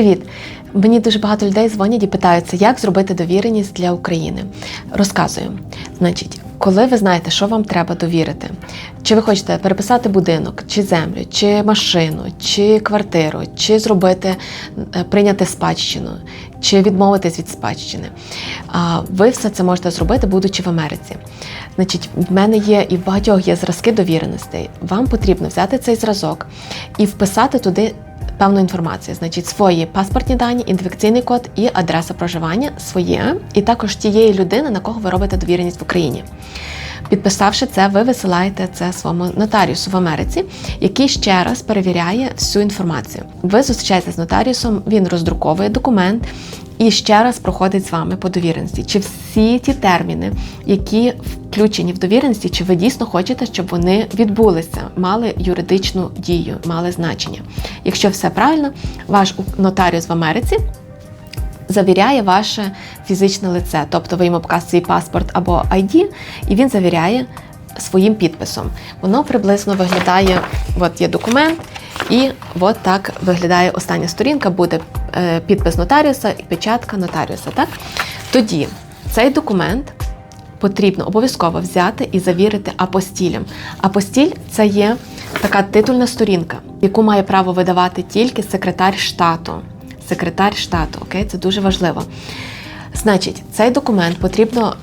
Привіт! Мені дуже багато людей дзвонять і питаються, як зробити довіреність для України. Розказую. Значить, коли ви знаєте, що вам треба довірити, чи ви хочете переписати будинок, чи землю, чи машину, чи квартиру, чи зробити е, прийняти спадщину, чи відмовитись від спадщини, ви все це можете зробити, будучи в Америці. Значить, в мене є і в багатьох є зразки довіреностей. Вам потрібно взяти цей зразок і вписати туди певну інформацію, значить, свої паспортні дані, ідентифікаційний код і адреса проживання своє, і також тієї людини, на кого ви робите довіреність в Україні. Підписавши це, ви висилаєте це своєму нотаріусу в Америці, який ще раз перевіряє всю інформацію. Ви зустрічаєтеся з нотаріусом, він роздруковує документ і ще раз проходить з вами по довіреності. Чи всі ті терміни, які включені в довіреності, чи ви дійсно хочете, щоб вони відбулися, мали юридичну дію, мали значення? Якщо все правильно, ваш нотаріус в Америці завіряє ваше фізичне лице, тобто ви йому показуєте свій паспорт або ID, і він завіряє своїм підписом. Воно приблизно виглядає: от є документ, і от так виглядає остання сторінка, буде е, підпис нотаріуса і печатка нотаріуса. Так? Тоді цей документ. Потрібно обов'язково взяти і завірити апостілем. Апостіль це є така титульна сторінка, яку має право видавати тільки секретар штату секретар штату. Окей, це дуже важливо. Значить, цей документ потрібно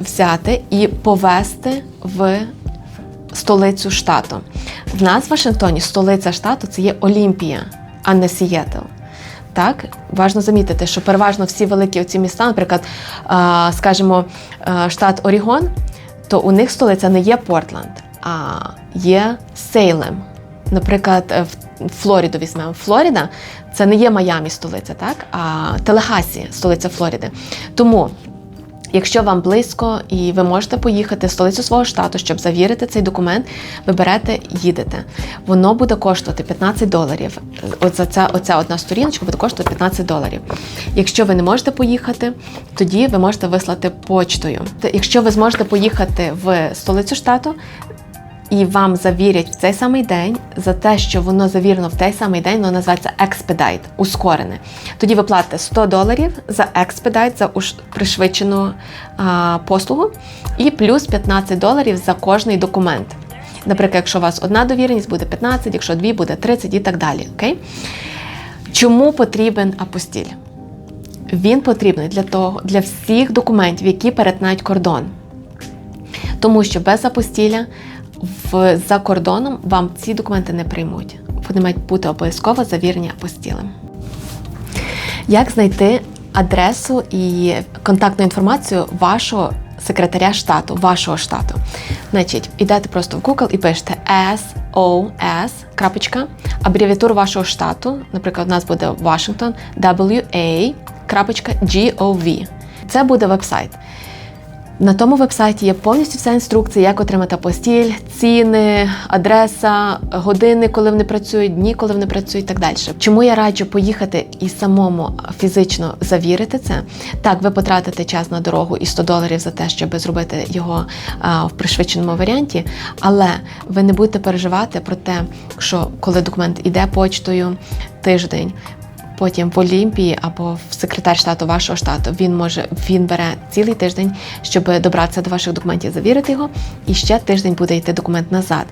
взяти і повести в столицю штату. В нас в Вашингтоні столиця штату це є Олімпія, а не Сієтл. Так, важно замітити, що переважно всі великі оці міста, наприклад, скажімо, штат Орігон, то у них столиця не є Портланд, а є Сейлем. Наприклад, в Флориду візьмемо. Флорида це не є Майамі столиця, так? а Телегасі столиця Флориди. Тому. Якщо вам близько і ви можете поїхати в столицю свого штату, щоб завірити цей документ, ви берете, їдете. Воно буде коштувати 15 доларів. Оця ця, оця одна сторіночка буде коштувати 15 доларів. Якщо ви не можете поїхати, тоді ви можете вислати почтою. Якщо ви зможете поїхати в столицю штату, і вам завірять в цей самий день за те, що воно завірено в той самий день, воно називається експедайт, ускорене. Тоді ви платите 100 доларів за експедайт, за пришвидшену а, послугу, і плюс 15 доларів за кожний документ. Наприклад, якщо у вас одна довіреність, буде 15, якщо дві, буде 30 і так далі. Окей? Чому потрібен апостіль? Він потрібний для того, для всіх документів, які перетинають кордон. Тому що без апостіля в, за кордоном вам ці документи не приймуть. Вони мають бути обов'язково завірені апостілем. Як знайти адресу і контактну інформацію вашого секретаря штату, вашого штату? Значить, йдете просто в Google і пишете SOS, крапочка, абревіатуру вашого штату. Наприклад, у нас буде Washington, WA.gov. Це буде веб-сайт. На тому вебсайті є повністю вся інструкція, як отримати постіль, ціни, адреса, години, коли вони працюють, дні, коли вони працюють, і так далі. Чому я раджу поїхати і самому фізично завірити це? Так, ви потратите час на дорогу і 100 доларів за те, щоб зробити його а, в пришвидшеному варіанті, але ви не будете переживати про те, що коли документ іде почтою тиждень потім в Олімпії або в секретар штату вашого штату. Він може він бере цілий тиждень, щоб добратися до ваших документів, завірити його, і ще тиждень буде йти документ назад.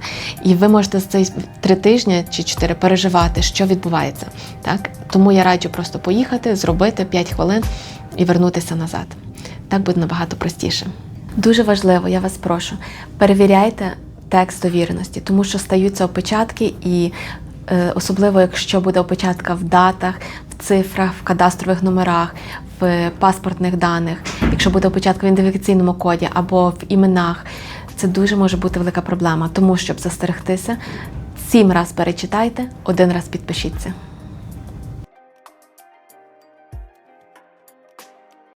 І ви можете з цей три тижні чи чотири переживати, що відбувається. Так тому я раджу просто поїхати, зробити 5 хвилин і вернутися назад. Так буде набагато простіше. Дуже важливо, я вас прошу, перевіряйте текст довіреності, тому що стаються опечатки і особливо якщо буде опечатка в датах, в цифрах, в кадастрових номерах, в паспортних даних, якщо буде опечатка в ідентифікаційному коді або в іменах, це дуже може бути велика проблема. Тому щоб застерегтися, сім раз перечитайте, один раз підпишіться.